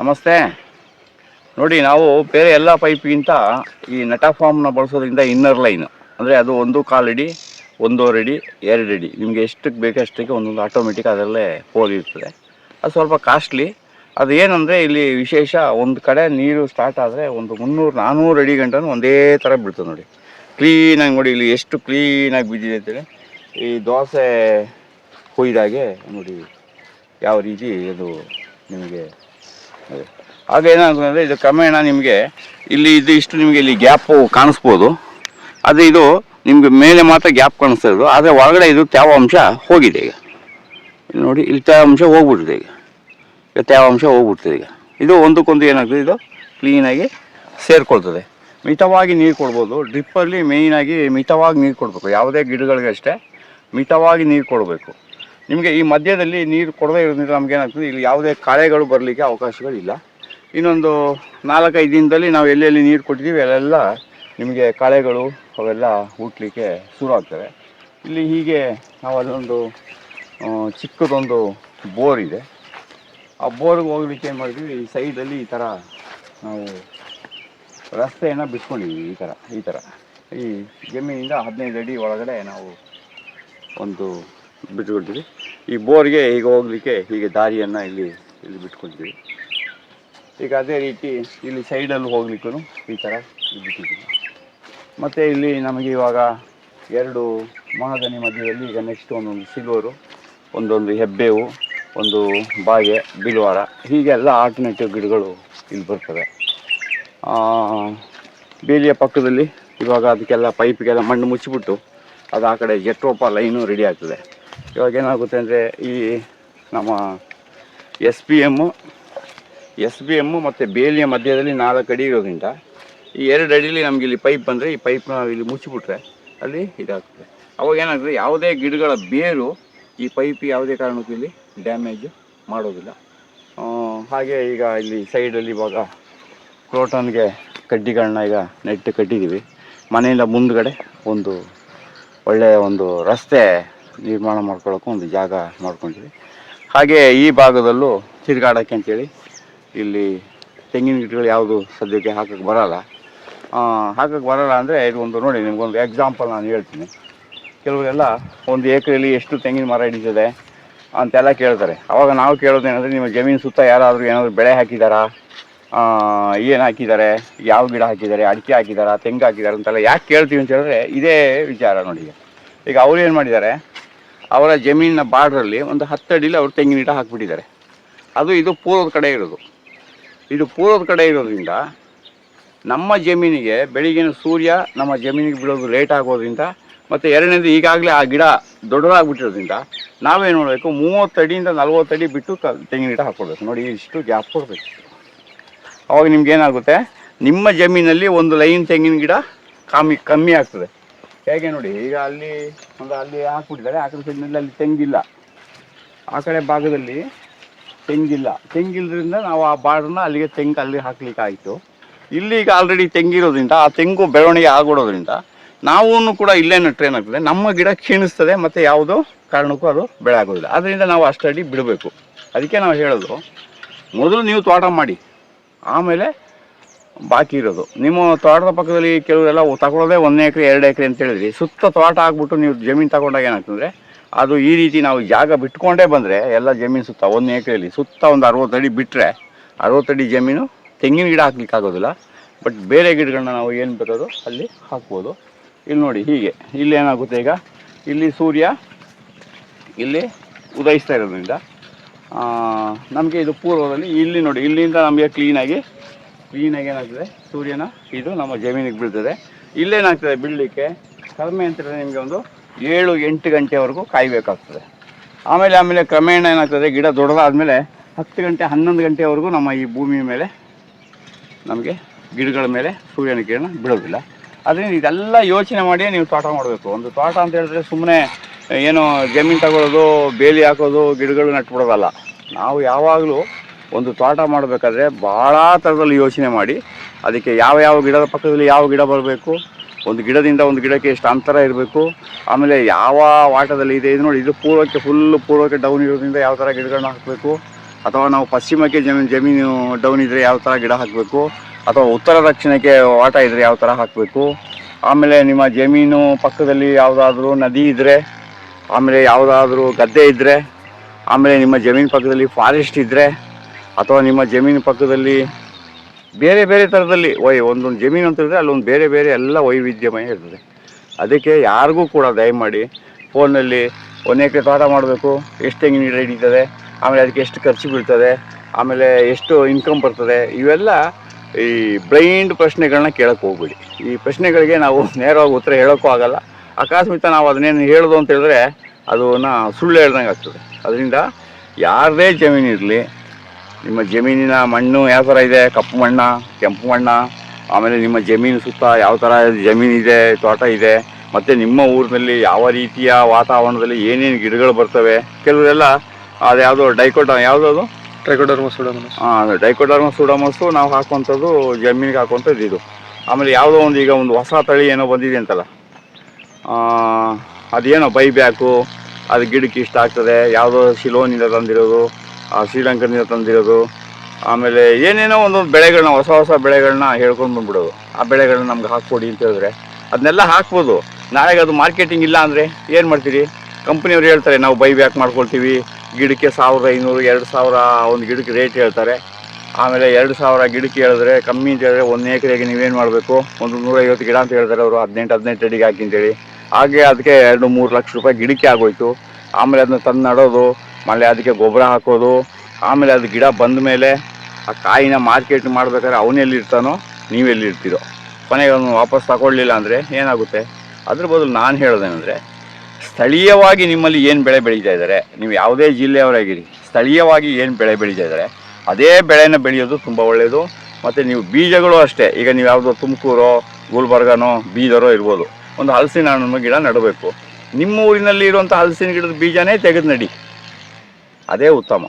ನಮಸ್ತೆ. ನೋಡಿ, ನಾವು ಬೇರೆ ಎಲ್ಲ ಪೈಪ್ಗಿಂತ ಈ ನಟಾಫಾರ್ಮ್ನ ಬಳಸೋದ್ರಿಂದ ಇನ್ನರ್ ಲೈನ್. ಅಂದರೆ ಅದು ಒಂದು ಕಾಲು ಅಡಿ ಒಂದೂವರೆ ಅಡಿ ಎರಡು ಅಡಿ ನಿಮಗೆ ಎಷ್ಟಕ್ಕೆ ಬೇಕಷ್ಟಕ್ಕೆ ಒಂದೊಂದು ಆಟೋಮೆಟಿಕ್ ಅದರಲ್ಲೇ ಹೋಗಿರ್ತದೆ ಅದು ಸ್ವಲ್ಪ ಕಾಸ್ಟ್ಲಿ ಅದು ಏನಂದರೆ ಇಲ್ಲಿ ವಿಶೇಷ ಒಂದು ಕಡೆ ನೀರು ಸ್ಟಾರ್ಟ್ ಆದರೆ ಒಂದು ಮುನ್ನೂರು ನಾನ್ನೂರು ಅಡಿ ಗಂಟನೂ ಒಂದೇ ಥರ ಬೀಳ್ತದೆ ನೋಡಿ. ಕ್ಲೀನಾಗಿ ನೋಡಿ, ಇಲ್ಲಿ ಎಷ್ಟು ಕ್ಲೀನಾಗಿ ಬಿದ್ದಿದೆ ಅಂತೇಳಿ. ಈ ದೋಸೆ ಕೊಯ್ದಾಗೆ ನೋಡಿ, ಯಾವ ರೀತಿ ಅದು ನಿಮಗೆ. ಆಗ ಏನಾಗ್ತದೆ ಇದು ಕ್ರಮೇಣ ನಿಮಗೆ ಇಲ್ಲಿ ಇದು ಇಷ್ಟು ನಿಮಗೆ ಇಲ್ಲಿ ಗ್ಯಾಪು ಕಾಣಿಸ್ಬೋದು. ಆದರೆ ಇದು ನಿಮಗೆ ಮೇಲೆ ಮಾತ್ರ ಗ್ಯಾಪ್ ಕಾಣಿಸ್ತಾ ಇರೋದು. ಆದರೆ ಒಳಗಡೆ ಇದು ತೇವಾಂಶ ಹೋಗಿದೆ ಈಗ. ನೋಡಿ, ಇಲ್ಲಿ ತೇವಾಂಶ ಹೋಗ್ಬಿಟ್ಟಿದೆ ಈಗ. ಈಗ ತೇವಾಂಶ ಹೋಗ್ಬಿಡ್ತದೆ ಈಗ. ಇದು ಒಂದಕ್ಕೊಂದು ಏನಾಗ್ತದೆ ಇದು? ಕ್ಲೀನಾಗಿ ಸೇರಿಕೊಳ್ತದೆ. ಮಿತವಾಗಿ ನೀರು ಕೊಡ್ಬೋದು. ಡ್ರಿಪ್ಪಲ್ಲಿ ಮೇಯ್ನಾಗಿ ಮಿತವಾಗಿ ನೀರು ಕೊಡಬೇಕು. ಯಾವುದೇ ಗಿಡಗಳಿಗೆ ಅಷ್ಟೇ. ಮಿತವಾಗಿ ನೀರು ಕೊಡಬೇಕು. ನಿಮಗೆ ಈ ಮಧ್ಯದಲ್ಲಿ ನೀರು ಕೊಡದೇ ಇರೋದ್ರಿಂದ ನಮ್ಗೆ ಏನಾಗ್ತದೆ ಇಲ್ಲಿ ಯಾವುದೇ ಕಾಳೆಗಳು ಬರಲಿಕ್ಕೆ ಅವಕಾಶಗಳಿಲ್ಲ. ಇನ್ನೊಂದು ನಾಲ್ಕೈದು ದಿನದಲ್ಲಿ ನಾವು ಎಲ್ಲೆಲ್ಲಿ ನೀರು ಕೊಟ್ಟಿದ್ದೀವಿ, ಅಲ್ಲೆಲ್ಲ ನಿಮಗೆ ಕಳೆಗಳು ಅವೆಲ್ಲ ಹುಟ್ಟಲಿಕ್ಕೆ ಶುರು ಆಗ್ತವೆ ಇಲ್ಲಿ ಹೀಗೆ ನಾವು ಅಲ್ಲೊಂದು ಚಿಕ್ಕದೊಂದು ಬೋರ್ ಇದೆ. ಆ ಬೋರ್ಗೆ ಹೋಗ್ಲಿಕ್ಕೆ ಏನು ಮಾಡಿದ್ವಿ, ಈ ಸೈಡಲ್ಲಿ ಈ ಥರ ನಾವು ರಸ್ತೆಯನ್ನು ಬಿಟ್ಕೊಂಡಿದ್ದೀವಿ, ಈ ಥರ ಈ ಥರ ಈ ಜಮೀನಿಂದ ಹದಿನೈದು ಅಡಿ ಒಳಗಡೆ ನಾವು ಒಂದು ಬಿಟ್ಕೊಳ್ತೀವಿ. ಈ ಬೋರ್ಗೆ ಈಗ ಹೋಗ್ಲಿಕ್ಕೆ ಹೀಗೆ ದಾರಿಯನ್ನು ಇಲ್ಲಿ ಇಲ್ಲಿ ಬಿಟ್ಕೊಳ್ತೀವಿ. ಈಗ ಅದೇ ರೀತಿ ಇಲ್ಲಿ ಸೈಡಲ್ಲಿ ಹೋಗ್ಲಿಕ್ಕೂ ಈ ಥರ ಬಿಟ್ಟಿದ್ದೀವಿ. ಮತ್ತು ಇಲ್ಲಿ ನಮಗೆ ಇವಾಗ ಎರಡು ಮಹಾದನಿ ಮಧ್ಯದಲ್ಲಿ ಈಗ ನೆಕ್ಸ್ಟ್ ಒಂದೊಂದು ಸಿಗೋರು ಒಂದೊಂದು ಹೆಬ್ಬೇವು, ಒಂದು ಬಾಗೆ ಬಿಲ್ವಾರ ಹೀಗೆಲ್ಲ ಆಲ್ಟರ್ನೇಟಿವ್ ಗಿಡಗಳು ಇಲ್ಲಿ ಬರ್ತವೆ. ಬೇಲಿಯ ಪಕ್ಕದಲ್ಲಿ ಇವಾಗ ಅದಕ್ಕೆಲ್ಲ ಪೈಪ್ಗೆಲ್ಲ ಮಣ್ಣು ಮುಚ್ಚಿಬಿಟ್ಟು ಅದು ಆ ಕಡೆ ಜೆಟ್ರೋಪ ಲೈನು ರೆಡಿ ಆಗ್ತದೆ. ಇವಾಗ ಏನಾಗುತ್ತೆ ಅಂದರೆ ಈ ನಮ್ಮ S P M S B M ಮತ್ತು ಬೇಲಿಯ ಮಧ್ಯದಲ್ಲಿ ನಾಲ್ಕು ಅಡಿ ಇರೋದ್ರಿಂದ ಈ ಎರಡು ಅಡಿಲಿ ನಮಗೆ ಇಲ್ಲಿ ಪೈಪ್ ಬಂದರೆ ಈ ಪೈಪ್ನ ಇಲ್ಲಿ ಮುಚ್ಚಿಬಿಟ್ರೆ ಅಲ್ಲಿ ಇದಾಗ್ತದೆ. ಅವಾಗ ಏನಾಗ್ತದೆ, ಯಾವುದೇ ಗಿಡಗಳ ಬೇರು ಈ ಪೈಪ್ ಯಾವುದೇ ಕಾರಣಕ್ಕೂ ಇಲ್ಲಿ ಡ್ಯಾಮೇಜು ಮಾಡೋದಿಲ್ಲ. ಹಾಗೆ ಈಗ ಇಲ್ಲಿ ಸೈಡಲ್ಲಿ ಇವಾಗ ಕ್ರೋಟನ್ಗೆ ಕಡ್ಡಿಗಳನ್ನ ಈಗ ನೆಟ್ಟು ಕಟ್ಟಿದ್ದೀವಿ ಮನೆಯಿಂದ ಮುಂದ್ಗಡೆ ಒಂದು ಒಳ್ಳೆಯ ಒಂದು ರಸ್ತೆ ನಿರ್ಮಾಣ ಮಾಡ್ಕೊಳ್ಳೋಕೆ ಒಂದು ಜಾಗ ಮಾಡ್ಕೊಂಡಿವಿ ಹಾಗೆ ಈ ಭಾಗದಲ್ಲೂ ತಿರುಗಾಡೋಕ್ಕೆ ಅಂತೇಳಿ ಇಲ್ಲಿ ತೆಂಗಿನ ಗಿಡಗಳು ಯಾವುದು ಸದ್ಯಕ್ಕೆ ಹಾಕಕ್ಕೆ ಬರಲ್ಲ. ಹಾಕಕ್ಕೆ ಬರಲ್ಲ ಅಂದರೆ ಇದು ಒಂದು ನೋಡಿ ನಿಮಗೊಂದು ಎಕ್ಸಾಂಪಲ್ ನಾನು ಹೇಳ್ತೀನಿ. ಕೆಲವರೆಲ್ಲ ಒಂದು ಏಕರೆಯಲ್ಲಿ ಎಷ್ಟು ತೆಂಗಿನ ಮರ ಹಿಡಿತದೆ ಅಂತೆಲ್ಲ ಕೇಳ್ತಾರೆ. ಆವಾಗ ನಾವು ಕೇಳೋದೇನೆಂದರೆ ನಿಮ್ಮ ಜಮೀನು ಸುತ್ತ ಯಾರಾದರೂ ಏನಾದರೂ ಬೆಳೆ ಹಾಕಿದ್ದಾರಾ ಏನು ಹಾಕಿದ್ದಾರೆ ಯಾವ ಗಿಡ ಹಾಕಿದ್ದಾರೆ ಅಡಿಕೆ ಹಾಕಿದಾರಾ? ತೆಂಗು ಹಾಕಿದ್ದಾರೆ ಅಂತೆಲ್ಲ ಯಾಕೆ ಕೇಳ್ತೀವಿ ಅಂತ ಹೇಳಿದ್ರೆ ಇದೇ ವಿಚಾರ ನೋಡಿ. ಈಗ ಅವ್ರು ಏನು ಮಾಡಿದ್ದಾರೆ? ಅವರ ಜಮೀನಿನ ಬಾರ್ಡ್ರಲ್ಲಿ ಒಂದು ಹತ್ತಡಿಲಿ ಅವರು ತೆಂಗಿನ ಗಿಡ ಹಾಕಿಬಿಟ್ಟಿದ್ದಾರೆ. ಅದು ಇದು ಪೂರ್ವದ ಕಡೆ ಇರೋದು. ಇದು ಪೂರ್ವದ ಕಡೆ ಇರೋದ್ರಿಂದ ನಮ್ಮ ಜಮೀನಿಗೆ ಬೆಳಿಗಿನ ಸೂರ್ಯ ನಮ್ಮ ಜಮೀನಿಗೆ ಬಿಡೋದು ಲೇಟ್ ಆಗೋದ್ರಿಂದ ಮತ್ತು ಎರಡನೇದು ಈಗಾಗಲೇ ಆ ಗಿಡ ದೊಡ್ಡದಾಗ್ಬಿಟ್ಟಿರೋದ್ರಿಂದ ನಾವೇನು ಮಾಡಬೇಕು? ಮೂವತ್ತು ಅಡಿಯಿಂದ ನಲ್ವತ್ತು ಅಡಿ ಬಿಟ್ಟು ಕ ತೆಂಗಿನ ಗಿಡ ಹಾಕ್ಕೊಡ್ಬೇಕು. ನೋಡಿ, ಇಷ್ಟು ಗ್ಯಾಪ್ ಕೊಡಬೇಕು. ಅವಾಗ ನಿಮ್ಗೆ ಏನಾಗುತ್ತೆ? ನಿಮ್ಮ ಜಮೀನಲ್ಲಿ ಒಂದು ಲೈನ್ ತೆಂಗಿನ ಗಿಡ ಕಮ್ಮಿ ಕಮ್ಮಿ ಆಗ್ತದೆ. ಹೇಗೆ ನೋಡಿ? ಈಗ ಅಲ್ಲಿ ಒಂದು ಅಲ್ಲಿ ಹಾಕ್ಬಿಟ್ಟಿದ್ದಾರೆ. ಆ ಕಡೆ ಸೈಡ್ನಲ್ಲಿ ಅಲ್ಲಿ ತೆಂಗಿಲ್ಲ. ಆ ಕಡೆ ಭಾಗದಲ್ಲಿ ತೆಂಗಿಲ್ಲ. ತೆಂಗಿಲ್ಲದ್ರಿಂದ ನಾವು ಆ ಬಾರ್ಡ್ರನ್ನ ಅಲ್ಲಿಗೆ ತೆಂಗು ಅಲ್ಲಿ ಹಾಕ್ಲಿಕ್ಕೆ ಆಯಿತು. ಇಲ್ಲಿ ಈಗ ಆಲ್ರೆಡಿ ತೆಂಗಿರೋದ್ರಿಂದ ಆ ತೆಂಗು ಬೆಳವಣಿಗೆ ಆಗಿಡೋದ್ರಿಂದ ನಾವು ಕೂಡ ಇಲ್ಲೇ ಟ್ರೈನ್ ಏನಾಗ್ತದೆ? ನಮ್ಮ ಗಿಡ ಕ್ಷೀಣಿಸ್ತದೆ ಮತ್ತು ಯಾವುದೋ ಕಾರಣಕ್ಕೂ ಅದು ಬೆಳೆ ಆಗೋದಿಲ್ಲ ಅದರಿಂದ ನಾವು ಅಷ್ಟಡಿ ಬಿಡಬೇಕು. ಅದಕ್ಕೆ ನಾವು ಹೇಳೋದು, ಮೊದಲು ನೀವು ತೋಟ ಮಾಡಿ. ಆಮೇಲೆ ಬಾಕಿ ಇರೋದು. ನಿಮ್ಮ ತೋಟದ ಪಕ್ಕದಲ್ಲಿ ಕೆಲವರೆಲ್ಲ ತಗೊಳ್ಳೋದೇ ಒಂದೇ ಎಕರೆ, ಎರಡು ಎಕರೆ ಅಂತ ಹೇಳಿದ್ರಿ. ಸುತ್ತ ತೋಟ ಆಗ್ಬಿಟ್ಟು ನೀವು ಜಮೀನು ತಗೊಂಡಾಗ ಏನಾಗ್ತಂದ್ರೆ ಅದು ಈ ರೀತಿ ನಾವು ಜಾಗ ಬಿಟ್ಕೊಂಡೇ ಬಂದರೆ ಎಲ್ಲ ಜಮೀನು ಸುತ್ತ ಒಂದು ಎಕರೆಯಲ್ಲಿ, ಸುತ್ತ ಒಂದು ಅರವತ್ತು ಅಡಿ ಬಿಟ್ಟರೆ ಅರವತ್ತು ಅಡಿ ಜಮೀನು ತೆಂಗಿನ ಗಿಡ ಹಾಕ್ಲಿಕ್ಕೆ ಆಗೋದಿಲ್ಲ. ಬಟ್ ಬೇರೆ ಗಿಡಗಳನ್ನ ನಾವು ಏನು ಬರೋದು ಅಲ್ಲಿ ಹಾಕ್ಬೋದು. ಇಲ್ಲಿ ನೋಡಿ ಹೀಗೆ. ಇಲ್ಲಿ ಏನಾಗುತ್ತೆ ಈಗ? ಇಲ್ಲಿ ಸೂರ್ಯ, ಇಲ್ಲಿ ಉದಯಿಸ್ತಾ ಇರೋದ್ರಿಂದ ನಮಗೆ ಇದು ಪೂರ್ವದಲ್ಲಿ ಇಲ್ಲಿ ನೋಡಿ, ಇಲ್ಲಿಂದ ನಮಗೆ ಕ್ಲೀನಾಗಿ ಕ್ಲೀನಾಗಿ ಏನಾಗ್ತದೆ? ಸೂರ್ಯನ ಇದು ನಮ್ಮ ಜಮೀನಿಗೆ ಬೀಳ್ತದೆ. ಇಲ್ಲೇನಾಗ್ತದೆ ಬೀಳಲಿಕ್ಕೆ? ಕಡಿಮೆ ಅಂತ ನಿಮಗೆ ಒಂದು ಏಳು, ಎಂಟು ಗಂಟೆವರೆಗೂ ಕಾಯಬೇಕಾಗ್ತದೆ. ಆಮೇಲೆ ಆಮೇಲೆ ಕ್ರಮೇಣ ಏನಾಗ್ತದೆ? ಗಿಡ ದೊಡ್ಡದಾದಮೇಲೆ ಹತ್ತು ಗಂಟೆ, ಹನ್ನೊಂದು ಗಂಟೆವರೆಗೂ ನಮ್ಮ ಈ ಭೂಮಿ ಮೇಲೆ ನಮಗೆ ಗಿಡಗಳ ಮೇಲೆ ಸೂರ್ಯನ ಕಿರಣ ಬಿಡೋದಿಲ್ಲ ಅದರಿಂದ ಇದೆಲ್ಲ ಯೋಚನೆ ಮಾಡಿ ನೀವು ತೋಟ ಮಾಡಬೇಕು. ಒಂದು ತೋಟ ಅಂತ ಹೇಳಿದ್ರೆ ಸುಮ್ಮನೆ ಏನು ಜಮೀನು ತಗೊಳ್ಳೋದು, ಬೇಲಿ ಹಾಕೋದು, ಗಿಡಗಳು ನೆಟ್ಬಿಡೋದಲ್ಲ. ನಾವು ಯಾವಾಗಲೂ ಒಂದು ತೋಟ ಮಾಡಬೇಕಾದ್ರೆ ಭಾಳ ಥರದಲ್ಲಿ ಯೋಚನೆ ಮಾಡಿ, ಅದಕ್ಕೆ ಯಾವ ಯಾವ ಗಿಡದ ಪಕ್ಕದಲ್ಲಿ ಯಾವ ಗಿಡ ಬರಬೇಕು, ಒಂದು ಗಿಡದಿಂದ ಒಂದು ಗಿಡಕ್ಕೆ ಎಷ್ಟು ಅಂತರ ಇರಬೇಕು, ಆಮೇಲೆ ಯಾವ ವಾಟದಲ್ಲಿ ಇದೆ, ಇದು ನೋಡಿ, ಇದು ಪೂರ್ವಕ್ಕೆ ಫುಲ್ ಪೂರ್ವಕ್ಕೆ ಡೌನ್ ಇರೋದ್ರಿಂದ ಯಾವ ಥರ ಗಿಡಗಳನ್ನ ಹಾಕಬೇಕು, ಅಥವಾ ನಾವು ಪಶ್ಚಿಮಕ್ಕೆ ಜಮೀನು ಜಮೀನು ಡೌನ್ ಇದ್ದರೆ ಯಾವ ಥರ ಗಿಡ ಹಾಕಬೇಕು, ಅಥವಾ ಉತ್ತರ ದಕ್ಷಿಣಕ್ಕೆ ವಾಟ ಇದ್ದರೆ ಯಾವ ಥರ ಹಾಕಬೇಕು, ಆಮೇಲೆ ನಿಮ್ಮ ಜಮೀನು ಪಕ್ಕದಲ್ಲಿ ಯಾವುದಾದ್ರೂ ನದಿ ಇದ್ದರೆ ಆಮೇಲೆ ಯಾವುದಾದ್ರೂ ಗದ್ದೆ ಇದ್ದರೆ ಆಮೇಲೆ ನಿಮ್ಮ ಜಮೀನು ಪಕ್ಕದಲ್ಲಿ ಫಾರೆಸ್ಟ್ ಇದ್ದರೆ ಅಥವಾ ನಿಮ್ಮ ಜಮೀನು ಪಕ್ಕದಲ್ಲಿ ಬೇರೆ ಬೇರೆ ಥರದಲ್ಲಿ ವೈ, ಒಂದೊಂದು ಜಮೀನು ಅಂತ ಹೇಳಿದ್ರೆ ಅಲ್ಲೊಂದು ಬೇರೆ ಬೇರೆ ಎಲ್ಲ ವೈವಿಧ್ಯಮಯ ಇರ್ತದೆ. ಅದಕ್ಕೆ ಯಾರಿಗೂ ಕೂಡ ದಯಮಾಡಿ ಫೋನಲ್ಲಿ ಒಂದು ಎಕರೆ ತೋಟ ಮಾಡಬೇಕು, ಎಷ್ಟು ತೆಂಗಿನ ಗಿಡ ಹಿಡಿತದೆ, ಆಮೇಲೆ ಅದಕ್ಕೆ ಎಷ್ಟು ಖರ್ಚು ಬೀಳ್ತದೆ, ಆಮೇಲೆ ಎಷ್ಟು ಇನ್ಕಮ್ ಬರ್ತದೆ, ಇವೆಲ್ಲ ಈ ಬ್ಲೈಂಡ್ ಪ್ರಶ್ನೆಗಳನ್ನ ಕೇಳಕ್ಕೆ ಹೋಗ್ಬೇಡಿ. ಈ ಪ್ರಶ್ನೆಗಳಿಗೆ ನಾವು ನೇರವಾಗಿ ಉತ್ತರ ಹೇಳೋಕ್ಕೂ ಆಗಲ್ಲ. ಅಕಸ್ಮಿತ ನಾವು ಅದನ್ನೇನು ಹೇಳೋದು ಅಂತ ಹೇಳಿದ್ರೆ ಅದನ್ನು ಸುಳ್ಳು ಹೇಳ್ದಂಗೆ ಆಗ್ತದೆ. ಅದರಿಂದ ಯಾರದೇ ಜಮೀನು ಇರಲಿ ನಿಮ್ಮ ಜಮೀನಿನ ಮಣ್ಣು ಯಾವ ಥರ ಇದೆ? ಕಪ್ಪು ಮಣ್ಣ ಕೆಂಪು ಮಣ್ಣ ಆಮೇಲೆ ನಿಮ್ಮ ಜಮೀನು ಸುತ್ತ ಯಾವ ಥರ ಜಮೀನಿದೆ ತೋಟ ಇದೆ ಮತ್ತು ನಿಮ್ಮ ಊರಿನಲ್ಲಿ ಯಾವ ರೀತಿಯ ವಾತಾವರಣದಲ್ಲಿ ಏನೇನು ಗಿಡಗಳು ಬರ್ತವೆ? ಕೆಲವರೆಲ್ಲ ಅದು ಯಾವುದೋ ಡೈಕೋಟ ಯಾವುದದು ಟ್ರೈಕೋಡರ್ಮ ಹಾಂ ಡೈಕೋಡರ್ಮ ಸುಡಮಸ್ಸು ನಾವು ಹಾಕುವಂಥದ್ದು ಜಮೀನಿಗೆ ಹಾಕುವಂಥದ್ದು ಇದು. ಆಮೇಲೆ ಯಾವುದೋ ಒಂದು ಈಗ ಒಂದು ಹೊಸ ತಳಿ ಏನೋ ಬಂದಿದೆ ಅಂತಲ್ಲ. ಅದೇನೋ ಬೈ ಬ್ಯಾಕು ಅದು ಗಿಡಕ್ಕೆ ಇಷ್ಟ ಆಗ್ತದೆ ಯಾವುದೋ ಶಿಲೋನಿಂದ ತಂದಿರೋದು ಆ, ಶ್ರೀಲಂಕಾದಿಂದ ತಂದಿರೋದು. ಆಮೇಲೆ ಏನೇನೋ ಒಂದೊಂದು ಬೆಳೆಗಳನ್ನ ಹೊಸ ಹೊಸ ಬೆಳೆಗಳನ್ನ ಹೇಳ್ಕೊಂಡು ಬಂದ್ಬಿಡೋದು. ಆ ಬೆಳೆಗಳನ್ನ ನಮ್ಗೆ ಹಾಕ್ಕೊಡಿ ಅಂತ ಹೇಳಿದ್ರೆ. ಅದನ್ನೆಲ್ಲ ಹಾಕ್ಬೋದು. ನಾಳೆಗೆ ಅದು ಮಾರ್ಕೆಟಿಂಗ್ ಇಲ್ಲ ಅಂದರೆ ಏನು ಮಾಡ್ತೀರಿ? ಕಂಪ್ನಿಯವ್ರು ಹೇಳ್ತಾರೆ ನಾವು ಬೈ ಬ್ಯಾಕ್ ಮಾಡ್ಕೊಳ್ತೀವಿ. ಗಿಡಕ್ಕೆ ಸಾವಿರದ ಐನೂರು ಎರಡು ಸಾವಿರ ಒಂದು ಗಿಡಕ್ಕೆ ರೇಟ್ ಹೇಳ್ತಾರೆ. ಆಮೇಲೆ ಎರಡು ಸಾವಿರ ಗಿಡಕ್ಕೆ ಹೇಳಿದ್ರೆ ಕಮ್ಮಿ ಅಂತ ಹೇಳಿದ್ರೆ ಒಂದು ಎಕರೆಗೆ ನೀವೇನು ಮಾಡಬೇಕು? ಒಂದು ನೂರೈವತ್ತು ಗಿಡ ಅಂತ ಹೇಳ್ತಾರೆ ಅವರು. ಹದಿನೆಂಟು ಹದಿನೆಂಟು ಅಡಿಗೆ ಹಾಕಿ ಅಂತೇಳಿ ಹಾಗೆ ಅದಕ್ಕೆ ಎರಡು ಮೂರು ಲಕ್ಷ ರೂಪಾಯಿ ಗಿಡಕ್ಕೆ ಆಗೋಯ್ತು. ಆಮೇಲೆ ಅದನ್ನ ತಂದು ನಡೋದು. ಆಮೇಲೆ ಅದಕ್ಕೆ ಗೊಬ್ಬರ ಹಾಕೋದು, ಆಮೇಲೆ ಅದು ಗಿಡ ಬಂದ ಮೇಲೆ ಆ ಕಾಯಿನ ಮಾರ್ಕೆಟ್ ಮಾಡ್ಬೇಕಾದ್ರೆ ಅವನೆಲ್ಲಿ ಇರ್ತಾನೋ ನೀವೆಲ್ಲಿ ಇರ್ತೀರೋ ಕೊನೆಗೆ ಅವನು ವಾಪಸ್ ತಗೊಳ್ಳಿಲ್ಲ ಅಂದರೆ ಏನಾಗುತ್ತೆ? ಅದ್ರ ಬದಲು ನಾನು ಹೇಳೋದೇನೆಂದರೆ, ಸ್ಥಳೀಯವಾಗಿ ನಿಮ್ಮಲ್ಲಿ ಏನು ಬೆಳೆ ಬೆಳೀತಾ ಇದ್ದಾರೆ, ನೀವು ಯಾವುದೇ ಜಿಲ್ಲೆಯವರಾಗಿರಿ, ಸ್ಥಳೀಯವಾಗಿ ಏನು ಬೆಳೆ ಬೆಳೀತಾ ಇದ್ದಾರೆ, ಅದೇ ಬೆಳೆನ ಬೆಳೆಯೋದು ತುಂಬ ಒಳ್ಳೆಯದು ಮತ್ತು ನೀವು ಬೀಜಗಳು ಅಷ್ಟೇ, ಈಗ ನೀವು ಯಾವುದೋ ತುಮಕೂರೋ, ಗುಲ್ಬರ್ಗನೋ, ಬೀದರೋ ಇರ್ಬೋದು, ಒಂದು ಹಲಸಿನ ಹಣ್ಣು ಗಿಡ ನೆಡಬೇಕು. ನಿಮ್ಮ ಊರಿನಲ್ಲಿ ಇರುವಂಥ ಹಲಸಿನ ಗಿಡದ ಬೀಜನೇ ತೆಗೆದು ನಡಿ. ಅದೇ ಉತ್ತಮ.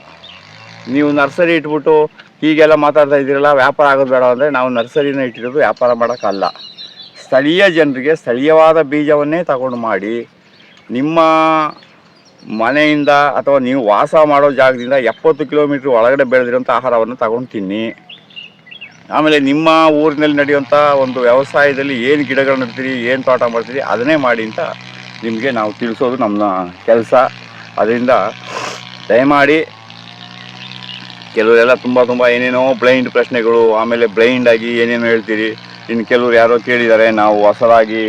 ನೀವು ನರ್ಸರಿ ಇಟ್ಬಿಟ್ಟು ಹೀಗೆಲ್ಲ ಮಾತಾಡ್ತಾ ಇದ್ದೀರಲ್ಲ, ವ್ಯಾಪಾರ ಆಗೋದು ಬೇಡ ಅಂದರೆ ನಾವು ನರ್ಸರಿನ ಇಟ್ಟಿರೋದು ವ್ಯಾಪಾರ ಮಾಡೋಕ್ಕಲ್ಲ. ಸ್ಥಳೀಯ ಜನರಿಗೆ ಸ್ಥಳೀಯವಾದ ಬೀಜವನ್ನೇ ತಗೊಂಡು ಮಾಡಿ ನಿಮ್ಮ ಮನೆಯಿಂದ ಅಥವಾ ನೀವು ವಾಸ ಮಾಡೋ ಜಾಗದಿಂದ ಎಪ್ಪತ್ತು ಕಿಲೋಮೀಟ್ರ್ ಒಳಗಡೆ ಬೆಳೆದಿರೋಂಥ ಆಹಾರವನ್ನು ತಗೊಂಡು ತಿನ್ನಿ. ಆಮೇಲೆ ನಿಮ್ಮ ಊರಿನಲ್ಲಿ ನಡೆಯುವಂಥ ಒಂದು ವ್ಯವಸಾಯದಲ್ಲಿ ಏನು ಗಿಡಗಳು ನೆಡ್ತೀರಿ, ಏನು ತೋಟ ಮಾಡ್ತೀರಿ, ಅದನ್ನೇ ಮಾಡಿ ಅಂತ ನಿಮಗೆ ನಾವು ತಿಳಿಸೋದು ನಮ್ಮ ಕೆಲಸ. ಅದರಿಂದ ದಯಮಾಡಿ ಕೆಲವರೆಲ್ಲ ತುಂಬ ತುಂಬ ಏನೇನೋ ಬ್ಲೈಂಡ್ ಪ್ರಶ್ನೆಗಳು, ಆಮೇಲೆ ಬ್ಲೈಂಡ್ ಆಗಿ ಏನೇನೋ ಹೇಳ್ತೀರಿ. ಇನ್ನು ಕೆಲವರು ಯಾರೋ ಕೇಳಿದ್ದಾರೆ, ನಾವು ಹೊಸದಾಗಿ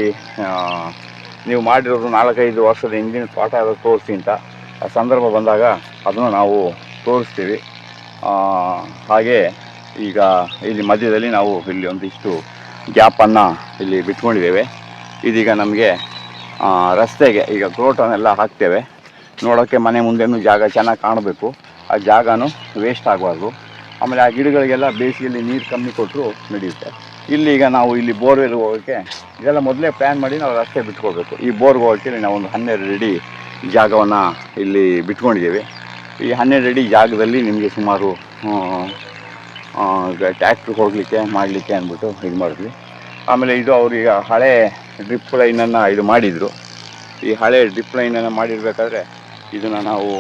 ನೀವು ಮಾಡಿರೋದು ನಾಲ್ಕೈದು ವರ್ಷದ ಹಿಂದಿನ ಪಾಠ ಅದು ತೋರಿಸಿ ಅಂತ. ಆ ಸಂದರ್ಭ ಬಂದಾಗ ಅದನ್ನು ನಾವು ತೋರಿಸ್ತೀವಿ. ಹಾಗೆ ಈಗ ಇಲ್ಲಿ ಮಧ್ಯದಲ್ಲಿ ನಾವು ಇಲ್ಲಿ ಒಂದಿಷ್ಟು ಗ್ಯಾಪನ್ನು ಇಲ್ಲಿ ಬಿಟ್ಕೊಂಡಿದ್ದೇವೆ. ಇದೀಗ ನಮಗೆ ರಸ್ತೆಗೆ ಈಗ ಕ್ರೋಟನೆಲ್ಲ ಹಾಕ್ತೇವೆ. ನೋಡೋಕ್ಕೆ ಮನೆ ಮುಂದೆನೂ ಜಾಗ ಚೆನ್ನಾಗಿ ಕಾಣಬೇಕು. ಆ ಜಾಗನೂ ವೇಸ್ಟ್ ಆಗಬಾರ್ದು. ಆಮೇಲೆ ಆ ಗಿಡಗಳಿಗೆಲ್ಲ ಬೇಸಿಗೆಯಲ್ಲಿ ನೀರು ಕಮ್ಮಿ ಕೊಟ್ಟರು ನಡೆಯುತ್ತೆ. ಇಲ್ಲಿ ಈಗ ನಾವು ಇಲ್ಲಿ ಬೋರ್ವೆಲ್ ಹೋಗೋಕ್ಕೆ ಇದೆಲ್ಲ ಮೊದಲೇ ಪ್ಲ್ಯಾನ್ ಮಾಡಿ ನಾವು ರಸ್ತೆ ಬಿಟ್ಕೊಳ್ಬೇಕು ಈ ಬೋರ್ಗೆ ಹೋಗೋಕ್ಕೆ ನಾವು ಒಂದು ಹನ್ನೆರಡು ಅಡಿ ಜಾಗವನ್ನು ಇಲ್ಲಿ ಬಿಟ್ಕೊಂಡಿದ್ದೀವಿ. ಈ ಹನ್ನೆರಡು ಅಡಿ ಜಾಗದಲ್ಲಿ ನಿಮಗೆ ಸುಮಾರು ಟ್ಯಾಕ್ಟ್ರಿಗೆ ಹೋಗಲಿಕ್ಕೆ ಮಾಡಲಿಕ್ಕೆ ಅಂದ್ಬಿಟ್ಟು ಇದು ಮಾಡಿದ್ವಿ. ಆಮೇಲೆ ಇದು ಅವ್ರೀಗ ಹಳೆ ಡ್ರಿಪ್ ಲೈನನ್ನು ಇದು ಮಾಡಿದರು. ಈ ಹಳೆ ಡ್ರಿಪ್ ಲೈನನ್ನು ಮಾಡಿರಬೇಕಾದ್ರೆ ಇದನ್ನು ನಾವು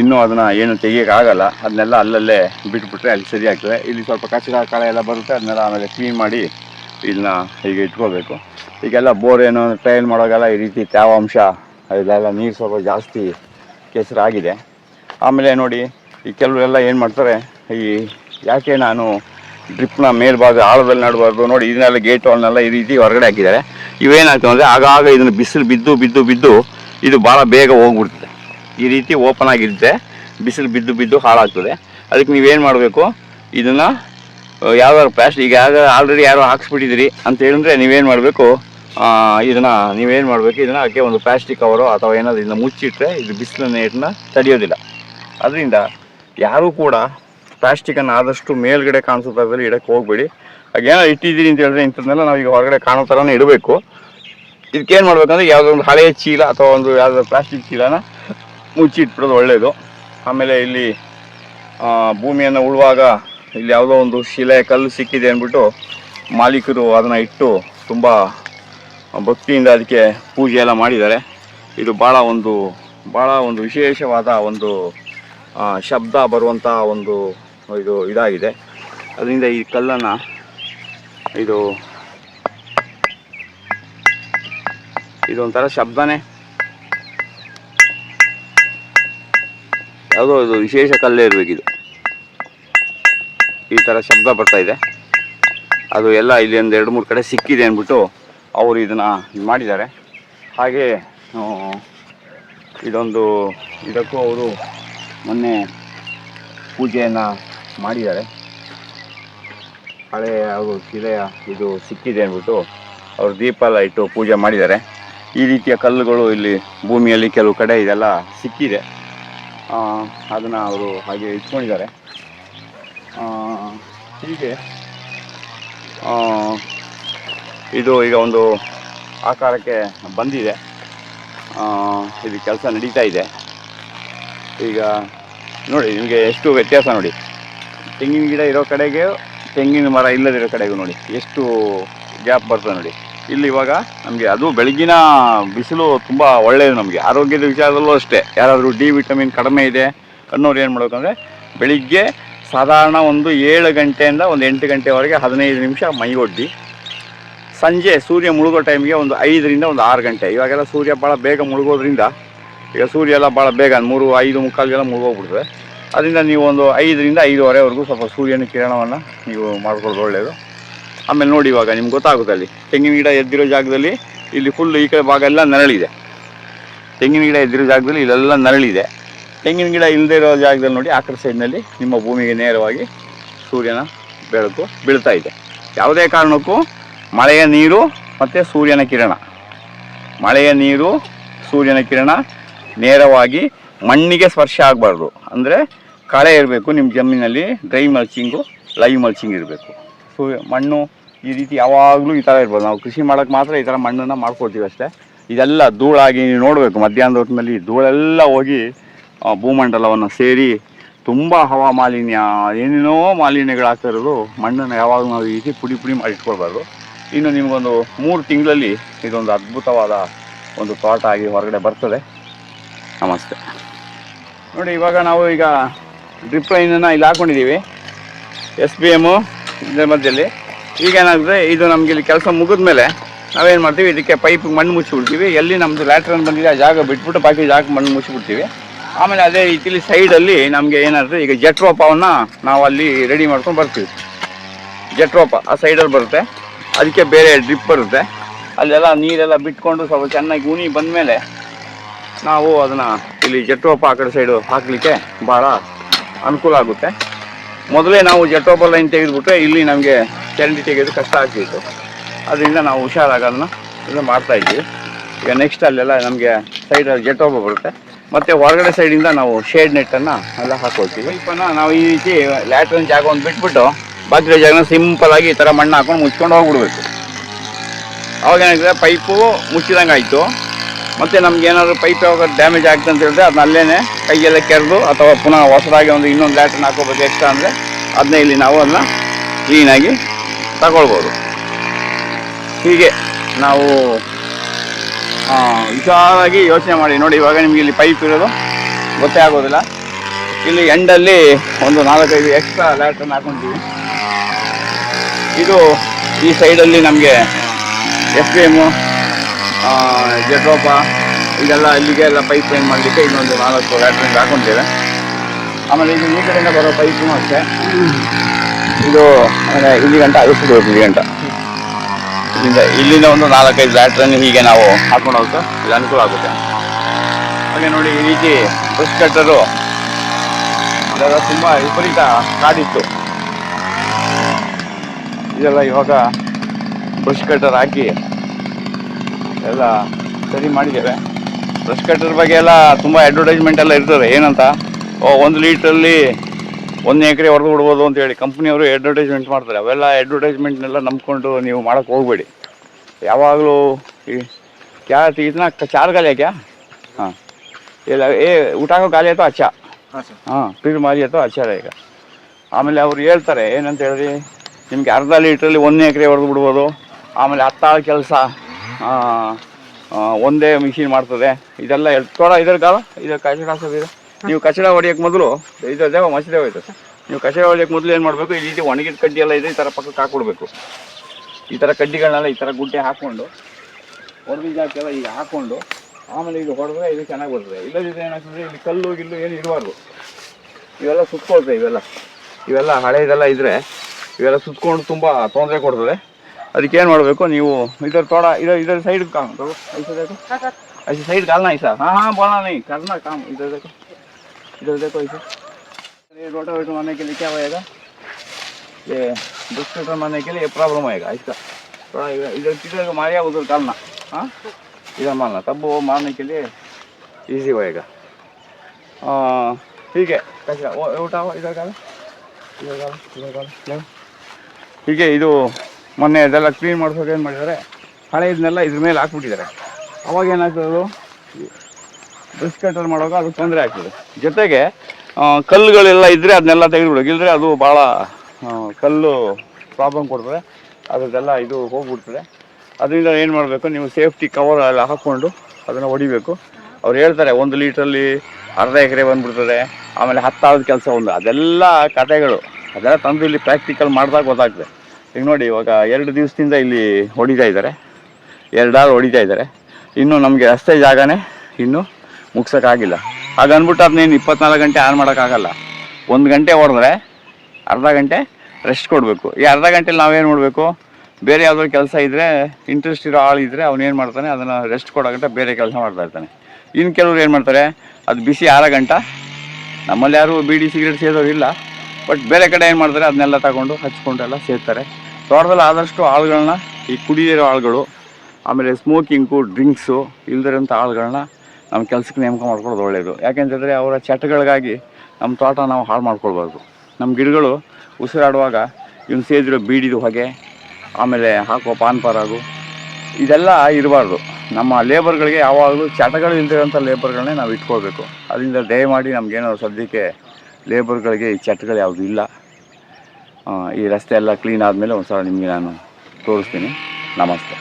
ಇನ್ನೂ ಅದನ್ನು ಏನು ತೆಗಿಯೋಕ್ಕಾಗಲ್ಲ. ಅದನ್ನೆಲ್ಲ ಅಲ್ಲಲ್ಲೇ ಬಿಟ್ಬಿಟ್ರೆ ಅಲ್ಲಿ ಸರಿ ಆಗ್ತದೆ. ಇಲ್ಲಿ ಸ್ವಲ್ಪ ಕಚರ ಕಳೆ ಎಲ್ಲ ಬರುತ್ತೆ, ಅದನ್ನೆಲ್ಲ ಆಮೇಲೆ ಕ್ಲೀನ್ ಮಾಡಿ ಇದನ್ನ ಹೀಗೆ ಇಟ್ಕೋಬೇಕು. ಈಗೆಲ್ಲ ಬೋರ್ ಏನು ಟ್ರಯಲ್ ಮಾಡೋಗೆಲ್ಲ ಈ ರೀತಿ ತೇವಾಂಶ ಇದೆಲ್ಲ ನೀರು ಸ್ವಲ್ಪ ಜಾಸ್ತಿ ಕೆಸರಾಗಿದೆ. ಆಮೇಲೆ ನೋಡಿ, ಈ ಕೆಲವರೆಲ್ಲ ಏನು ಮಾಡ್ತಾರೆ, ಈ ಯಾಕೆ ನಾನು ಡ್ರಿಪ್ನ ಮೇಲ್ಭಾಗ ಆಳದಲ್ಲಿ ನಡಬಾರ್ದು, ನೋಡಿ ಇದನ್ನೆಲ್ಲ ಗೇಟ್ ಅವನ್ನೆಲ್ಲ ಈ ರೀತಿ ಹೊರಗಡೆ ಹಾಕಿದ್ದಾರೆ. ಇವೇನಾಗ್ತದೆ ಅಂದರೆ, ಆಗಾಗ ಇದನ್ನು ಬಿಸಿಲು ಬಿದ್ದು ಬಿದ್ದು ಬಿದ್ದು ಇದು ಭಾಳ ಬೇಗ ಹೋಗ್ಬಿಡ್ತದೆ. ಈ ರೀತಿ ಓಪನ್ ಆಗಿರುತ್ತೆ. ಬಿಸಿಲು ಬಿದ್ದು ಬಿದ್ದು ಹಾಳಾಗ್ತದೆ. ಅದಕ್ಕೆ ನೀವೇನು ಮಾಡಬೇಕು? ಇದನ್ನು ಯಾವ್ದಾದ್ರು ಪ್ಲಾಸ್ಟಿಕ್ ಈಗ ಯಾವ್ದು ಆಲ್ರೆಡಿ ಯಾರೋ ಹಾಕ್ಸ್ಬಿಟ್ಟಿದ್ದೀರಿ ಅಂತ ಹೇಳಿದ್ರೆ ನೀವೇನು ಮಾಡಬೇಕು? ಇದನ್ನು ನೀವೇನು ಮಾಡಬೇಕು? ಇದನ್ನು ಅದಕ್ಕೆ ಒಂದು ಪ್ಲಾಸ್ಟಿಕ್ ಕವರು ಅಥವಾ ಏನಾದರೂ ಇದನ್ನ ಮುಚ್ಚಿಟ್ಟರೆ ಇದು ಬಿಸಿಲು ನೀರನ್ನ ತಡೆಯೋದಿಲ್ಲ. ಅದರಿಂದ ಯಾರೂ ಕೂಡ ಪ್ಲಾಸ್ಟಿಕನ್ನು ಆದಷ್ಟು ಮೇಲ್ಗಡೆ ಕಾಣಿಸೋ ಇಡೋಕ್ಕೆ ಹೋಗಬೇಡಿ. ಹಾಗೇನೋ ಇಟ್ಟಿದ್ದೀರಿ ಅಂತ ಹೇಳಿದ್ರೆ ಇಂಥದ್ದನ್ನೆಲ್ಲ ನಾವು ಈಗ ಹೊರಗಡೆ ಕಾಣೋ ಥರನೇ ಇಡಬೇಕು. ಇದಕ್ಕೆ ಏನು ಮಾಡ್ಬೇಕಂದ್ರೆ ಯಾವುದೋ ಒಂದು ಹಳೆಯ ಚೀಲ ಅಥವಾ ಒಂದು ಯಾವುದೋ ಪ್ಲಾಸ್ಟಿಕ್ ಚೀಲನ ಮುಚ್ಚಿಟ್ಬಿಡೋದು ಒಳ್ಳೆಯದು ಆಮೇಲೆ ಇಲ್ಲಿ ಭೂಮಿಯನ್ನು ಉಳುವಾಗ ಇಲ್ಲಿ ಯಾವುದೋ ಒಂದು ಶಿಲೆ, ಕಲ್ಲು ಸಿಕ್ಕಿದೆ ಅಂದ್ಬಿಟ್ಟು ಮಾಲೀಕರು ಅದನ್ನು ಇಟ್ಟು ತುಂಬ ಭಕ್ತಿಯಿಂದ ಅದಕ್ಕೆ ಪೂಜೆ ಎಲ್ಲ ಮಾಡಿದ್ದಾರೆ. ಇದು ಭಾಳ ಒಂದು ಭಾಳ ಒಂದು ವಿಶೇಷವಾದ ಒಂದು ಶಬ್ದ ಬರುವಂಥ ಒಂದು ಇದು ಇದಾಗಿದೆ. ಅದರಿಂದ ಈ ಕಲ್ಲನ್ನು ಇದು ಇದೊಂಥರ ಶಬ್ದನೇ. ಯಾವುದೋ ಇದು ವಿಶೇಷ ಕಲ್ಲೇ ಇರಬೇಕಿದು. ಈ ಥರ ಶಬ್ದ ಬರ್ತಾ ಇದೆ. ಅದು ಎಲ್ಲ ಇಲ್ಲಿ ಒಂದು ಎರಡು ಮೂರು ಕಡೆ ಸಿಕ್ಕಿದೆ ಅಂದ್ಬಿಟ್ಟು ಅವರು ಇದನ್ನು ಮಾಡಿದ್ದಾರೆ. ಹಾಗೆ ಇದೊಂದು, ಇದಕ್ಕೂ ಅವರು ಮೊನ್ನೆ ಪೂಜೆಯನ್ನು ಮಾಡಿದ್ದಾರೆ. ಹಳೆಯ ಅವರು ಶಿಲೆಯ ಇದು ಸಿಕ್ಕಿದೆ ಅಂದ್ಬಿಟ್ಟು ಅವರು ದೀಪ ಎಲ್ಲ ಇಟ್ಟು ಪೂಜೆ ಮಾಡಿದ್ದಾರೆ. ಈ ರೀತಿಯ ಕಲ್ಲುಗಳು ಇಲ್ಲಿ ಭೂಮಿಯಲ್ಲಿ ಕೆಲವು ಕಡೆ ಇದೆಲ್ಲ ಸಿಕ್ಕಿದೆ. ಅದನ್ನು ಅವರು ಹಾಗೆ ಇಟ್ಕೊಂಡಿದ್ದಾರೆ. ಹೀಗೆ ಇದು ಈಗ ಒಂದು ಆಕಾರಕ್ಕೆ ಬಂದಿದೆ. ಇದು ಕೆಲಸ ನಡೀತಾ ಇದೆ. ಈಗ ನೋಡಿ, ನಿಮಗೆ ಎಷ್ಟು ವ್ಯತ್ಯಾಸ ನೋಡಿ. ತೆಂಗಿನ ಗಿಡ ಇರೋ ಕಡೆಗೆ ತೆಂಗಿನ ಮರ ಇಲ್ಲದಿರೋ ಕಡೆಗೂ ನೋಡಿ, ಎಷ್ಟು ಗ್ಯಾಪ್ ಬರ್ತದೆ ನೋಡಿ. ಇಲ್ಲಿ ಇವಾಗ ನಮಗೆ ಅದು ಬೆಳಗಿನ ಬಿಸಿಲು ತುಂಬ ಒಳ್ಳೆಯದು ನಮಗೆ. ಆರೋಗ್ಯದ ವಿಚಾರದಲ್ಲೂ ಅಷ್ಟೇ. ಯಾರಾದರೂ ಡಿ ವಿಟಮಿನ್ ಕಡಿಮೆ ಇದೆ ಅನ್ನೋರು ಏನು ಮಾಡಬೇಕಂದ್ರೆ ಬೆಳಿಗ್ಗೆ ಸಾಧಾರಣ ಒಂದು ಏಳು ಗಂಟೆಯಿಂದ ಒಂದು ಎಂಟು ಗಂಟೆವರೆಗೆ ಹದಿನೈದು ನಿಮಿಷ ಮೈಗೊಡ್ಡಿ ಸಂಜೆ ಸೂರ್ಯ ಮುಳುಗೋ ಟೈಮ್ಗೆ ಒಂದು ಐದರಿಂದ ಒಂದು ಆರು ಗಂಟೆ. ಇವಾಗೆಲ್ಲ ಸೂರ್ಯ ಭಾಳ ಬೇಗ ಮುಳುಗೋದ್ರಿಂದ ಈಗ ಸೂರ್ಯ ಎಲ್ಲ ಭಾಳ ಬೇಗ ಮೂರು, ಐದು, ಮುಕ್ಕಾಲಿಗೆಲ್ಲ ಮುಳುಗೋಗ್ಬಿಡ್ತದೆ. ಅದರಿಂದ ನೀವು ಒಂದು ಐದರಿಂದ ಐದುವರೆವರೆಗೂ ಸ್ವಲ್ಪ ಸೂರ್ಯನ ಕಿರಣವನ್ನು ನೀವು ಮಾಡ್ಕೊಳ್ಳೋದು ಒಳ್ಳೆಯದು ಆಮೇಲೆ ನೋಡಿ ಇವಾಗ ನಿಮ್ಗೆ ಗೊತ್ತಾಗುತ್ತೆ ಅಲ್ಲಿ. ತೆಂಗಿನ ಗಿಡ ಎದ್ದಿರೋ ಜಾಗದಲ್ಲಿ ಇಲ್ಲಿ ಫುಲ್ ಈ ಕಡೆ ಭಾಗ ಎಲ್ಲ ನರಳಿದೆ. ತೆಂಗಿನ ಗಿಡ ಎದ್ದಿರೋ ಜಾಗದಲ್ಲಿ ಇಲ್ಲೆಲ್ಲ ನರಳಿದೆ. ತೆಂಗಿನ ಗಿಡ ಇಲ್ಲದೆ ಇರೋ ಜಾಗದಲ್ಲಿ ನೋಡಿ ಆ ಕಡೆ ಸೈಡ್ನಲ್ಲಿ ನಿಮ್ಮ ಭೂಮಿಗೆ ನೇರವಾಗಿ ಸೂರ್ಯನ ಬೆಳಕು ಬೀಳ್ತಾ ಇದೆ. ಯಾವುದೇ ಕಾರಣಕ್ಕೂ ಮಳೆಯ ನೀರು ಮತ್ತು ಸೂರ್ಯನ ಕಿರಣ. ಮಳೆಯ ನೀರು, ಸೂರ್ಯನ ಕಿರಣ ನೇರವಾಗಿ ಮಣ್ಣಿಗೆ ಸ್ಪರ್ಶ ಆಗಬಾರ್ದು. ಅಂದರೆ ಕಳೆ ಇರಬೇಕು ನಿಮ್ಮ ಜಮೀನಲ್ಲಿ ಡ್ರೈ ಮಲ್ಚಿಂಗು ಲೈವ್ ಮಲ್ಚಿಂಗ್ ಇರಬೇಕು. ಸೂರ್ಯ ಮಣ್ಣು ಈ ರೀತಿ ಯಾವಾಗಲೂ ಈ ಥರ ಇರ್ಬೋದು. ನಾವು ಕೃಷಿ ಮಾಡೋಕ್ಕೆ ಮಾತ್ರ ಈ ಥರ ಮಣ್ಣನ್ನು ಮಾಡ್ಕೊಳ್ತೀವಿ ಅಷ್ಟೇ. ಇದೆಲ್ಲ ಧೂಳಾಗಿ ನೀವು ನೋಡಬೇಕು. ಮಧ್ಯಾಹ್ನದ ಹೊತ್ತಿನಲ್ಲಿ ಧೂಳೆಲ್ಲ ಹೋಗಿ ಭೂಮಂಡಲವನ್ನು ಸೇರಿ ತುಂಬ ಹವಾ ಮಾಲಿನ್ಯ ಏನೇನೋ ಮಾಲಿನ್ಯಗಳಾಗ್ತಾ ಇರೋದು ಮಣ್ಣನ್ನು ಯಾವಾಗ ನಾವು ಈ ರೀತಿ ಪುಡಿ ಪುಡಿ ಮಾಡಿ ಇಟ್ಕೊಳ್ಬಾರ್ದು. ಇನ್ನು ನಿಮಗೊಂದು ಮೂರು ತಿಂಗಳಲ್ಲಿ ಇದೊಂದು ಅದ್ಭುತವಾದ ಒಂದು ತೋಟ ಆಗಿ ಹೊರಗಡೆ ಬರ್ತದೆ. ನಮಸ್ತೆ. ನೋಡಿ, ಇವಾಗ ನಾವು ಈಗ ಡ್ರಿಪ್ ಲೈನನ್ನು ಇಲ್ಲಿ ಹಾಕೊಂಡಿದ್ದೀವಿ. ಎಸ್ ಬಿ ಎಮ್ಮು ಇದರ ಮಧ್ಯದಲ್ಲಿ. ಈಗ ಏನಾಗುತ್ತೆ ಇದು ನಮಗೆ ಇಲ್ಲಿ ಕೆಲಸ ಮುಗಿದ ಮೇಲೆ ನಾವೇನು ಮಾಡ್ತೀವಿ, ಇದಕ್ಕೆ ಪೈಪ್ ಮಣ್ಣು ಮುಚ್ಚಿಬಿಡ್ತೀವಿ. ಎಲ್ಲಿ ನಮ್ಮದು ಲ್ಯಾಟ್ರನ್ ಬಂದಿದೆ, ಆ ಜಾಗ ಬಿಟ್ಬಿಟ್ಟು ಬಾಕಿ ಜಾಗ ಮಣ್ಣು ಮುಚ್ಚಿಬಿಡ್ತೀವಿ. ಆಮೇಲೆ ಅದೇ ರೀತಿಲಿ ಸೈಡಲ್ಲಿ ನಮಗೆ ಏನಾಗುತ್ತೆ ಈಗ ಜಟ್ರೋಪವನ್ನು ನಾವು ಅಲ್ಲಿ ರೆಡಿ ಮಾಡ್ಕೊಂಡು ಬರ್ತೀವಿ. ಜೆಟ್ರೋಪ ಆ ಸೈಡಲ್ಲಿ ಬರುತ್ತೆ. ಅದಕ್ಕೆ ಬೇರೆ ಡ್ರಿಪ್ ಬರುತ್ತೆ. ಅಲ್ಲೆಲ್ಲ ನೀರೆಲ್ಲ ಬಿಟ್ಕೊಂಡು ಸ್ವಲ್ಪ ಚೆನ್ನಾಗಿ ಉನಿ ಬಂದಮೇಲೆ ನಾವು ಅದನ್ನು ಇಲ್ಲಿ ಜೆಟ್ರೋಪ ಆ ಕಡೆ ಸೈಡು ಹಾಕಲಿಕ್ಕೆ ಭಾಳ ಅನುಕೂಲ ಆಗುತ್ತೆ. ಮೊದಲೇ ನಾವು ಜೆಟ್ರೋಪ ಲೈನ್ ತೆಗೆದುಬಿಟ್ರೆ ಇಲ್ಲಿ ನಮಗೆ ಚರಂಡಿ ತೆಗೆಯೋದು ಕಷ್ಟ ಆಗ್ತಿತ್ತು. ಅದರಿಂದ ನಾವು ಹುಷಾರಾಗೋದನ್ನ ಅದನ್ನು ಇದು ಮಾಡ್ತಾ ಇದ್ದೀವಿ ಈಗ ನೆಕ್ಸ್ಟ್ ಅಲ್ಲೆಲ್ಲ ನಮಗೆ ಸೈಡಲ್ಲಿ ಜೆಟೋಬ ಬರುತ್ತೆ. ಮತ್ತು ಹೊರಗಡೆ ಸೈಡಿಂದ ನಾವು ಶೇಡ್ ನೆಟ್ಟನ್ನು ಎಲ್ಲ ಹಾಕೊಳ್ತೀವಿ. ಸ್ವಲ್ಪನ ನಾವು ಈ ರೀತಿ ಲ್ಯಾಟ್ರನ್ ಜಾಗ ಒಂದು ಬಿಟ್ಬಿಟ್ಟು ಬಾಕಿ ಜಾಗನ ಸಿಂಪಲ್ ಆಗಿ ಈ ಥರ ಮಣ್ಣು ಹಾಕೊಂಡು ಮುಚ್ಕೊಂಡು ಹೋಗ್ಬಿಡ್ಬೇಕು. ಅವಾಗ ಏನಾಗಿದೆ ಪೈಪು ಮುಚ್ಚಿದಂಗೆ ಆಯಿತು. ಮತ್ತು ನಮ್ಗೆ ಏನಾದ್ರು ಪೈಪ್ ಯಾವಾಗ ಡ್ಯಾಮೇಜ್ ಆಗ್ತದೆ ಅಂತ ಹೇಳಿದ್ರೆ ಅದನ್ನ ಅಲ್ಲೇ ಕೈಯೆಲ್ಲ ಕೆರೆದು ಅಥವಾ ಪುನಃ ಹೊಸದಾಗಿ ಒಂದು ಇನ್ನೊಂದು ಲ್ಯಾಟ್ರನ್ ಹಾಕೋಬೇಕು ಎಕ್ಸ್ಟ್ರಾ ಅಂದರೆ ಅದನ್ನೇ ಇಲ್ಲಿ ನಾವು ಅದನ್ನ ಕ್ಲೀನಾಗಿ ತಗೊಳ್ಬೋದು. ಹೀಗೆ ನಾವು ವಿಚಾರವಾಗಿ ಯೋಚನೆ ಮಾಡಿ. ನೋಡಿ, ಇವಾಗ ನಿಮಗೆ ಇಲ್ಲಿ ಪೈಪ್ ಇರೋದು ಗೊತ್ತೇ ಆಗೋದಿಲ್ಲ. ಇಲ್ಲಿ ಎಂಡಲ್ಲಿ ಒಂದು ನಾಲ್ಕೈದು ಎಕ್ಸ್ಟ್ರಾ ಲ್ಯಾಟ್ರನ್ ಹಾಕೊಂತೀವಿ. ಇದು ಈ ಸೈಡಲ್ಲಿ ನಮಗೆ ಎಫ್ ಎಂ ಎಮ್ಮು ಜೆಟ್ರೋಪ ಇದೆಲ್ಲ ಇಲ್ಲಿಗೆ ಎಲ್ಲ ಪೈಪ್ ಲೈನ್ ಮಾಡಲಿಕ್ಕೆ ಇನ್ನೊಂದು ನಾಲ್ಕು ಲ್ಯಾಟ್ರಿನ್ ಹಾಕೊಂಡಿದ್ದೇವೆ ಆಮೇಲೆ ಇದು ಈ ಕಡೆಯಿಂದ ಬರೋ ಪೈಪು ಅಷ್ಟೇ. ಇದು ಇಲ್ಲಿ ಗಂಟ ಅದು ಇಲ್ಲಿ ಗಂಟ. ಇಲ್ಲಿಂದ ಇಲ್ಲಿಂದ ಒಂದು ನಾಲ್ಕೈದು ಬ್ಯಾಟ್ರನ್ನು ಹೀಗೆ ನಾವು ಹಾಕೊಂಡು ಹೋಗ್ತಾ ಇದು ಅನುಕೂಲ ಆಗುತ್ತೆ. ಹಾಗೆ ನೋಡಿ, ಈ ರೀತಿ ಬ್ರಷ್ ಕಟ್ಟರು ಅದೆಲ್ಲ ತುಂಬ ವಿಪರೀತ ಕಾಡಿತ್ತು ಇದೆಲ್ಲ ಇವಾಗ ಬ್ರಷ್ ಕಟ್ಟರ್ ಹಾಕಿ ಎಲ್ಲ ಸರಿ ಮಾಡಿದ್ದೇವೆ. ಬ್ರಷ್ ಕಟ್ಟರ್ ಬಗ್ಗೆ ಎಲ್ಲ ತುಂಬ ಅಡ್ವರ್ಟೈಸ್ಮೆಂಟ್ ಎಲ್ಲ ಇರ್ತದೆ. ಏನಂತ? ಒಂದು ಲೀಟ್ರಲ್ಲಿ ಒಂದು ಎಕರೆ ಹೊಡೆದು ಬಿಡ್ಬೋದು ಅಂತ ಹೇಳಿ ಕಂಪ್ನಿಯವರು ಅಡ್ವರ್ಟೈಸ್ಮೆಂಟ್ ಮಾಡ್ತಾರೆ. ಅವೆಲ್ಲ ಅಡ್ವರ್ಟೈಸ್ಮೆಂಟ್ನೆಲ್ಲ ನಂಬ್ಕೊಂಡು ನೀವು ಮಾಡೋಕ್ಕೆ ಹೋಗಬೇಡಿ. ಯಾವಾಗಲೂ ಈ ಕ್ಯಾ ಇದನ್ನ ಚಾರ್ ಗಾಲಿ ಹಾಕ್ಯಾ ಹಾಂ. ಇಲ್ಲ ಏ ಊಟಕ್ಕೂ ಖಾಲಿ ಆಯಿತು? ಅಚ್ಚ. ಹಾಂ ಪೀರ್ ಮಾಲಿ ಆಯ್ತೋ? ಅಚ್ಚಾರ ಈಗ. ಆಮೇಲೆ ಅವ್ರು ಹೇಳ್ತಾರೆ ಏನಂತ ಹೇಳಿ ನಿಮಗೆ ಅರ್ಧ ಲೀಟ್ರಲ್ಲಿ ಒಂದು ಎಕರೆ ಹೊಡೆದು ಬಿಡ್ಬೋದು. ಆಮೇಲೆ ಹತ್ತಾರು ಕೆಲಸ ಒಂದೇ ಮಿಷಿನ್ ಮಾಡ್ತದೆ. ಇದೆಲ್ಲ ತೋಡ ಇದರ ಕಾಲ ಇದರ ಕಾಯಿಸ ಕಾಸು ಇದೆ? ನೀವು ಕಚಡ ಹೊಡಿಯೋಕೆ ಮೊದಲು ಇದು ದೇವ ಮಸೀದೆ ಹೋಯ್ತು. ನೀವು ಕಚಡ ಹೊಡೆಯಕ್ಕೆ ಮೊದಲು ಏನು ಮಾಡಬೇಕು ಈ ರೀತಿ ಒಣಗಿದ ಕಡ್ಡಿ ಎಲ್ಲ ಇದೆ ಈ ಥರ ಪಕ್ಕಕ್ಕೆ ಹಾಕ್ಬಿಡ್ಬೇಕು. ಈ ಥರ ಕಡ್ಡಿಗಳನ್ನೆಲ್ಲ ಈ ಥರ ಗುಡ್ಡೆ ಹಾಕ್ಕೊಂಡು ಹೊಡೆದ ಜಾಗಕ್ಕೆಲ್ಲ ಈಗ ಹಾಕ್ಕೊಂಡು ಆಮೇಲೆ ಇದು ಹೊಡೆದ್ರೆ ಇದು ಚೆನ್ನಾಗಿ ಬರ್ತದೆ. ಇಲ್ಲದಿದ್ದರೆ ಏನಾಗ್ತದೆ ಇಲ್ಲಿ ಕಲ್ಲು ಗಿಲ್ಲು ಏನು ಇರಬಾರ್ದು. ಇವೆಲ್ಲ ಸುತ್ಕೊಳ್ತವೆ ಇವೆಲ್ಲ. ಇವೆಲ್ಲ ಹಳೆಯದೆಲ್ಲ ಇದ್ದರೆ ಇವೆಲ್ಲ ಸುತ್ತಕೊಂಡು ತುಂಬ ತೊಂದರೆ ಕೊಡ್ತದೆ. ಅದಕ್ಕೆ ಏನು ಮಾಡಬೇಕು ನೀವು ಇದರ ತೋಡ ಇದರ ಇದರ ಸೈಡ್ ಕಾಮ್. ಐಸ ಸೈಡ್ ಕಾಲ್ನ ಐಸ. ಹಾಂ ಹಾಂ ಬಾಳ ನೀ ಕರ್ನಾ ಕಾಮ್. ಇದರ काम इधर देखो इधर देखो ऐसे ये रोटावेटर मारने के लिए क्या होएगा ये डिस्ट्रीब्यूटर मारने के लिए प्रॉब्लम आएगा इसका थोड़ा इधर इधर किधर को मारिया उधर डालना हाँ इधर मारना तब वो मारने के लिए इजी होएगा हाँ, ठीक है कचरा वो वो उठाओ इधर डालो इधर डालो इधर डालो जाओ ಹೀಗೆ ಇದು ಮೊನ್ನೆ ಇದೆಲ್ಲ ಕ್ಲೀನ್ ಮಾಡಿಸೋಕೆ ಏನು ಮಾಡಿದ್ದಾರೆ ಹಳೆ ಇದನ್ನೆಲ್ಲ ಇದ್ರ ಮೇಲೆ ಹಾಕ್ಬಿಟ್ಟಿದ್ದಾರೆ ಅವಾಗ ಏನಾಗ್ತದೆ ಬ್ರಷ್ ಕಟರ್ ಮಾಡುವಾಗ ಅದು ತೊಂದರೆ ಆಗ್ತದೆ. ಜೊತೆಗೆ ಕಲ್ಲುಗಳೆಲ್ಲ ಇದ್ದರೆ ಅದನ್ನೆಲ್ಲ ತೆಗೆದುಬಿಡೋಕೆ ಇಲ್ಲದ್ರೆ ಅದು ಭಾಳ ಕಲ್ಲು ಪ್ರಾಬ್ಲಮ್ ಕೊಡ್ತದೆ. ಅದರದ್ದೆಲ್ಲ ಇದು ಹೋಗ್ಬಿಡ್ತದೆ. ಅದರಿಂದ ಏನು ಮಾಡಬೇಕು, ನೀವು ಸೇಫ್ಟಿ ಕವರ್ ಎಲ್ಲ ಹಾಕ್ಕೊಂಡು ಅದನ್ನು ಹೊಡಿಬೇಕು. ಅವ್ರು ಹೇಳ್ತಾರೆ, ಒಂದು ಲೀಟ್ರಲ್ಲಿ ಅರ್ಧ ಎಕರೆ ಬಂದ್ಬಿಡ್ತದೆ. ಆಮೇಲೆ ಹತ್ತಾರದ ಕೆಲಸ ಒಂದು. ಅದೆಲ್ಲ ಕಥೆಗಳು. ಅದೆಲ್ಲ ತಂದು ಇಲ್ಲಿ ಪ್ರಾಕ್ಟಿಕಲ್ ಮಾಡಿದಾಗ ಗೊತ್ತಾಗ್ತದೆ. ಈಗ ನೋಡಿ, ಇವಾಗ ಎರಡು ದಿವಸದಿಂದ ಇಲ್ಲಿ ಹೊಡಿತಾ ಇದ್ದಾರೆ. ಎರಡಾರು ಹೊಡಿತಾ ಇದ್ದಾರೆ. ಇನ್ನು ನಮಗೆ ರಸ್ತೆ ಜಾಗನೇ ಇನ್ನೂ ಮುಗ್ಸೋಕ್ಕಾಗಿಲ್ಲ. ಅಂದ್ಬಿಟ್ಟು ಅದನ್ನೇನು ಇಪ್ಪತ್ನಾಲ್ಕು ಗಂಟೆ ಆನ್ ಮಾಡೋಕ್ಕಾಗಲ್ಲ. ಒಂದು ಗಂಟೆ ಹೊಡೆದ್ರೆ ಅರ್ಧ ಗಂಟೆ ರೆಸ್ಟ್ ಕೊಡಬೇಕು. ಈ ಅರ್ಧ ಗಂಟೆಲಿ ನಾವೇನು ಮಾಡಬೇಕು? ಬೇರೆ ಯಾವ್ದಾದ್ರು ಕೆಲಸ ಇದ್ದರೆ ಇಂಟ್ರೆಸ್ಟ್ ಇರೋ ಆಳು ಇದ್ದರೆ ಏನು ಮಾಡ್ತಾನೆ, ಅದನ್ನು ರೆಸ್ಟ್ ಕೊಡೋ ಬೇರೆ ಕೆಲಸ ಮಾಡ್ತಾ ಇರ್ತಾನೆ. ಇನ್ನು ಕೆಲವ್ರು ಏನು ಮಾಡ್ತಾರೆ, ಅದು ಬಿಸಿ ಆರ ಗಂಟ. ನಮ್ಮಲ್ಲಿ ಯಾರು ಬೀಡಿ ಸಿಗರೇಟ್ ಸೇದೋರು ಇಲ್ಲ. ಬಟ್ ಬೇರೆ ಕಡೆ ಏನು ಮಾಡ್ತಾರೆ ಅದನ್ನೆಲ್ಲ ತಗೊಂಡು ಹಚ್ಕೊಂಡು ಎಲ್ಲ ಸೇರ್ತಾರೆ ತೋಟದಲ್ಲಿ ಆದಷ್ಟು ಆಳುಗಳನ್ನ, ಈ ಕುಡಿಯಿರೋ ಆಳುಗಳು, ಆಮೇಲೆ ಸ್ಮೋಕಿಂಗು ಡ್ರಿಂಕ್ಸು ಇಲ್ದಿರೋಂಥ ಆಳುಗಳನ್ನ ನಮ್ಮ ಕೆಲಸಕ್ಕೆ ನೇಮಕ ಮಾಡ್ಕೊಳ್ಳೋದು ಒಳ್ಳೆಯದು ಯಾಕೆಂತಂದರೆ ಅವರ ಚಟಗಳಿಗಾಗಿ ನಮ್ಮ ತೋಟ ನಾವು ಹಾಳು ಮಾಡ್ಕೊಳ್ಬಾರ್ದು. ನಮ್ಮ ಗಿಡಗಳು ಉಸಿರಾಡುವಾಗ ಇವ್ನು ಸೇದಿರೋ ಬೀಡಿದು ಹೊಗೆ, ಆಮೇಲೆ ಹಾಕೋ ಪಾನ್ ಪರಾಗು, ಇದೆಲ್ಲ ಇರಬಾರ್ದು. ನಮ್ಮ ಲೇಬರ್ಗಳಿಗೆ ಯಾವಾಗಲೂ ಚಟಗಳು ಇಲ್ದಿರೋಂಥ ಲೇಬರ್ಗಳನ್ನೇ ನಾವು ಇಟ್ಕೊಳ್ಬೇಕು. ಅದರಿಂದ ದಯಮಾಡಿ ನಮಗೇನೋ ಸದ್ಯಕ್ಕೆ ಲೇಬರ್ಗಳಿಗೆ ಈ ಚಟಗಳು ಯಾವುದು ಇಲ್ಲ. ಈ ರಸ್ತೆ ಎಲ್ಲ ಕ್ಲೀನ್ ಆದಮೇಲೆ ಒಂದು ಸಲ ನಿಮಗೆ ನಾನು ತೋರಿಸ್ತೀನಿ. ನಮಸ್ತೆ.